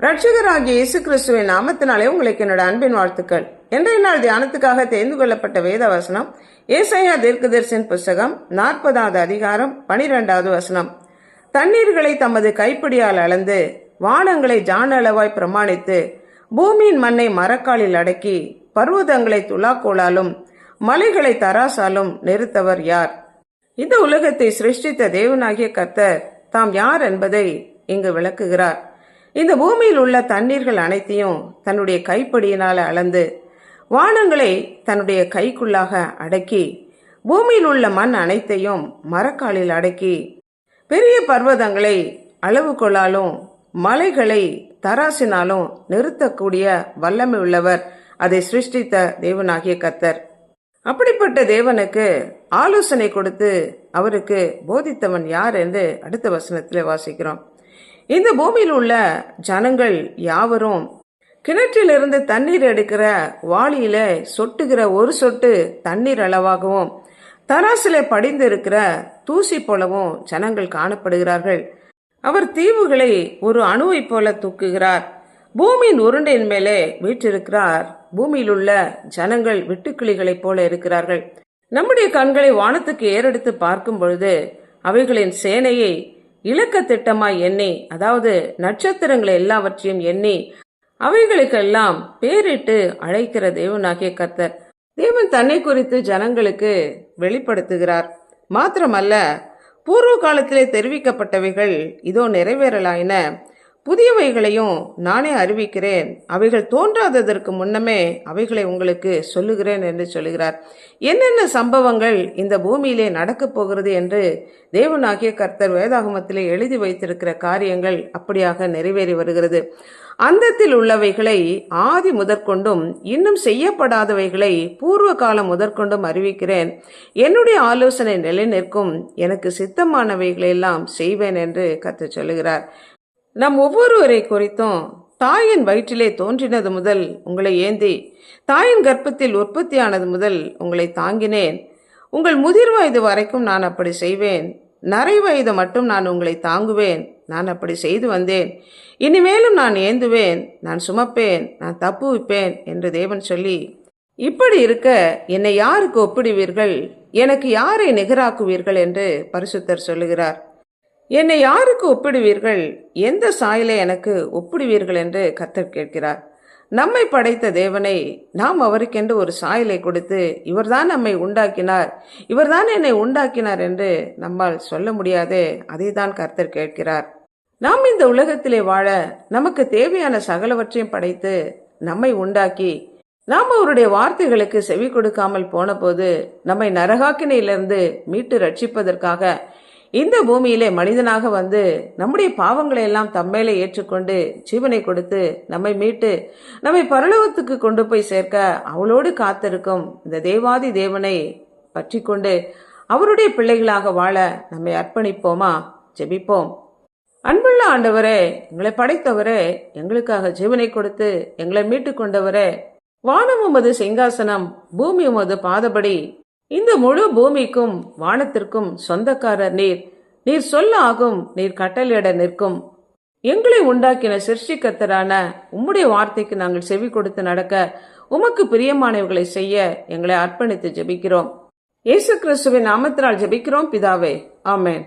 ரட்சகராகிய இயேசு கிறிஸ்துவின் நாமத்தினாலே உங்களுக்கு என்னோட அன்பின் வாழ்த்துக்கள். இன்றைய நாள் தியானத்துக்காக தேர்ந்து கொள்ளப்பட்ட வேத வசனம் ஏசாயா தீர்க்கதரிசன் புஸ்தகம் நாற்பதாவது அதிகாரம் பனிரெண்டாவது வசனம். தண்ணீர்களை தமது கைப்பிடியால் அளந்து வானங்களை ஜான அளவாய் பிரமாணித்து பூமியின் மண்ணை மரக்காலில் அடக்கி பர்வதங்களை துலாக்கோளாலும் மலைகளை தராசாலும் நிறுத்தவர் யார்? இந்த உலகத்தை சிருஷ்டித்த தேவனாகிய கர்த்தர் தாம் யார் என்பதை இங்கு விளக்குகிறார். இந்த பூமியில் உள்ள தண்ணீர்கள் அனைத்தையும் தன்னுடைய கைப்படியினால் அளந்து வானங்களை தன்னுடைய கைக்குள்ளாக அடக்கி பூமியில் உள்ள மண் அனைத்தையும் மரக்காலில் அடக்கி பெரிய பர்வதங்களை அளவுகொள்ளாலும் மலைகளை தராசினாலும் நிறுத்தக்கூடிய வல்லமை உள்ளவர் அதை சிருஷ்டித்த தேவனாகிய கத்தர் அப்படிப்பட்ட தேவனுக்கு ஆலோசனை கொடுத்து அவருக்கு போதித்தவன் யார் என்று அடுத்த வசனத்தில் வாசிக்கிறோம். இந்த பூமியில் உள்ள ஜனங்கள் யாவரும் கிணற்றிலிருந்து தண்ணீர் எடுக்கிற வாளியில சொட்டுகிற ஒரு சொட்டு தண்ணீர் அளவாகவும் தராசில படிந்து இருக்கிற தூசி போலவும் ஜனங்கள் காணப்படுகிறார்கள். அவர் தீவுகளை ஒரு அணுவைப் போல தூக்குகிறார். பூமியின் உருண்டையின் மேலே வீற்றிருக்கிறார். பூமியில் உள்ள ஜனங்கள் வெட்டுக்கிளிகளைப் போல இருக்கிறார்கள். நம்முடைய கண்களை வானத்துக்கு ஏறெடுத்து பார்க்கும் பொழுது அவைகளின் சேனையை இலக்க திட்டமாய் எண்ணி அதாவது நட்சத்திரங்களை எல்லாவற்றையும் எண்ணி அவைகளுக்கெல்லாம் பேரிட்டு அழைக்கிற தேவனாகிய கர்த்தர். தேவன் தன்னை குறித்து ஜனங்களுக்கு வெளிப்படுத்துகிறார். மாத்திரமல்ல பூர்வ காலத்திலே தெரிவிக்கப்பட்டவைகள் இதோ நிறைவேறலாயின. புதியவைகளையும் நானே அறிவிக்கிறேன். அவைகள் தோன்றாததற்கு முன்னமே அவைகளை உங்களுக்கு சொல்லுகிறேன் என்று சொல்லுகிறார் என்னென்ன சம்பவங்கள் இந்த பூமியிலே நடக்கப் போகிறது என்று தேவனாகிய கர்த்தர் வேதாகமத்திலே எழுதி வைத்திருக்கிற காரியங்கள் அப்படியாக நிறைவேறி வருகிறது. அந்தத்தில் உள்ளவைகளை ஆதி முதற்கொண்டும் இன்னும் செய்யப்படாதவைகளை பூர்வ காலம் முதற்கொண்டும் அறிவிக்கிறேன். என்னுடைய ஆலோசனை நிலைநிற்கும். எனக்கு சித்தமானவைகளையெல்லாம் செய்வேன் என்று கற்று சொல்லுகிறார். நம் ஒவ்வொருவரை குறித்தும் தாயின் வயிற்றிலே தோன்றினது முதல் உங்களை ஏந்தி தாயின் கர்ப்பத்தில் உற்பத்தியானது முதல் உங்களை தாங்கினேன். உங்கள் முதிர் வயது வரைக்கும் நான் அப்படி செய்வேன். நரை வயது மட்டும் நான் உங்களை தாங்குவேன். நான் அப்படி செய்து வந்தேன். இனிமேலும் நான் ஏந்துவேன். நான் சுமப்பேன். நான் தப்புவிப்பேன் என்று தேவன் சொல்லி இப்படி இருக்க என்னை யாருக்கு ஒப்பிடுவீர்கள்? எனக்கு யாரை நிகராக்குவீர்கள் என்று பரிசுத்தர் சொல்லுகிறார். என்னை யாருக்கு ஒப்பிடுவீர்கள்? எந்த சாயலை எனக்கு ஒப்பிடுவீர்கள் என்று கர்த்தர் கேட்கிறார். நம்மை படைத்த தேவனை நாம் அவருக்கென்று ஒரு சாயலை கொடுத்து இவர்தான் நம்மை உண்டாக்கினார். இவர்தான் என்னை உண்டாக்கினார் என்று நம்மால் சொல்ல முடியாதே அதை தான் கர்த்தர் கேட்கிறார். நாம் இந்த உலகத்திலே வாழ நமக்கு தேவையான சகலவற்றையும் படைத்து நம்மை உண்டாக்கி நாம் அவருடைய வார்த்தைகளுக்கு செவி கொடுக்காமல் போனபோது நம்மை நரகாக்கினையிலிருந்து மீட்டு ரட்சிப்பதற்காக இந்த பூமியிலே மனிதனாக வந்து நம்முடைய பாவங்களை எல்லாம் தம்மேலே ஏற்றுக்கொண்டு ஜீவனை கொடுத்து நம்மை மீட்டு நம்மை பரலோகத்துக்கு கொண்டு போய் சேர்க்க அவளோடு காத்திருக்கும் இந்த தேவாதி தேவனை பற்றி கொண்டு அவருடைய பிள்ளைகளாக வாழ நம்மை அர்ப்பணிப்போமா? ஜெபிப்போம். அன்புள்ள ஆண்டவரே எங்களை படைத்தவரே எங்களுக்காக ஜீவனை கொடுத்து எங்களை மீட்டு கொண்டவரே வானம் உமது சிங்காசனம் பூமி உமது பாதபடி இந்த முழு பூமிக்கும் வானத்திற்கும் சொந்தக்காரர் நீர். நீர் சொல்ல ஆகும் நீர் கட்டளையிட நிற்கும். எங்களை உண்டாக்கின சிருஷ்டிக்கத்தரான உம்முடைய வார்த்தைக்கு நாங்கள் செவி கொடுத்து நடக்க உமக்கு பிரியமானவர்களை செய்ய எங்களை அர்ப்பணித்து ஜெபிக்கிறோம். இயேசு கிறிஸ்துவின் நாமத்தினால் ஜெபிக்கிறோம் பிதாவே. ஆமேன்.